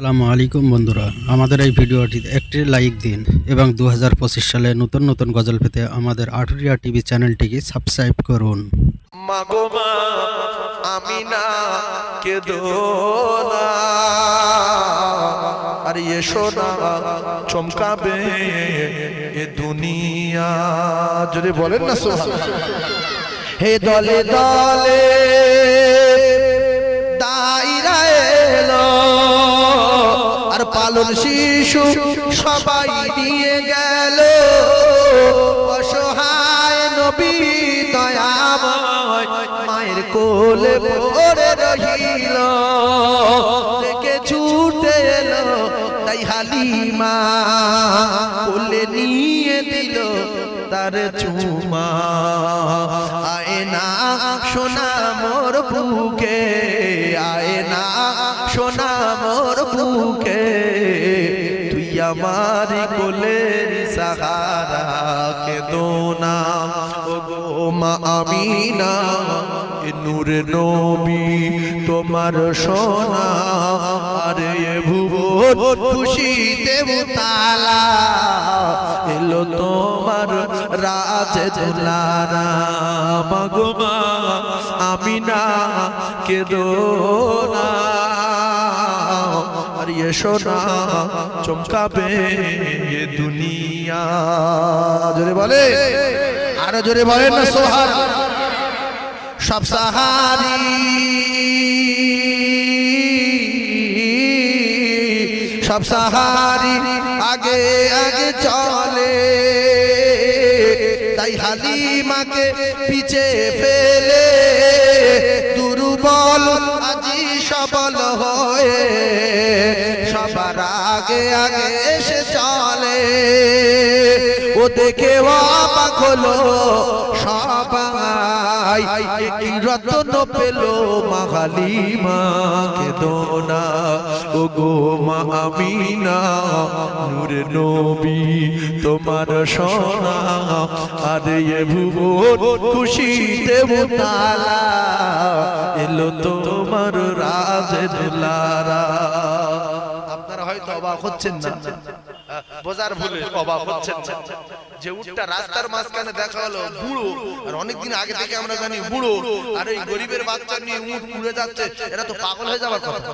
আসসালামু আলাইকুম বন্ধুরা। আমাদের এই ভিডিওটিতে একটি লাইক দিন এবং দু হাজার পঁচিশ সালে নতুন নতুন গজল পেতে আমাদের আটুরিয়া টিভি চ্যানেলটিকে সাবস্ক্রাইব করুন। চমকাবে এ দুনিয়া। যদি বলেন না হে দলে দলে আর পালন শিশু সবাই দিয়ে গেল। অসহায় নবী দয়াময় মায়ের কোলে পড়ে রহিল। দেখে ছুটে এলো তাই হালিমা। কোলে নিয়ে দিল তার চুমা। আয় না সোনা মোর বুকে, আয় না সোনা মোর বুকে, তুই আমার কোলের সাহারা কে দোনা ও মা আমিনা নূর নবী তোমার সোনা, আরে ভুবন খুশিতে তালা এলো তোমার রাজ দুলারা মগমা আমিনা কে দোনা আর এসো না চমকাবে দুনিয়া। জোরে বলে। আরও জোরে বলেন না সোহার সব সাহারি সব সাহারি আগে আগে চলে। তাই হালিমাকে পিছে ফেলে। দুর্বল আজি সবল হয়ে সবার আগে আগে এসে চলে। ও দেখে অবাক হলো সবাই। কি রতন পেল মাহালিমাকে দোনা ও গো মা আমিনা, নূর নবী, তোমার সোনা। আরে এ ভুবন খুশিতে মুতালা এলো তোমার রাজের দুলারা আপনারা হয়তো অবাক হচ্ছেন না। ভুলে, অবাক হচ্ছেন যে উটটা রাস্তার মাঝখানে দেখা হলো বুড়ো, আর অনেকদিন আগে থেকে আমরা জানি বুড়ো। আর এই গরিবের বাচ্চা নিয়ে উট উড়ে যাচ্ছে, এরা তো পাগল হয়ে যাবার কথা।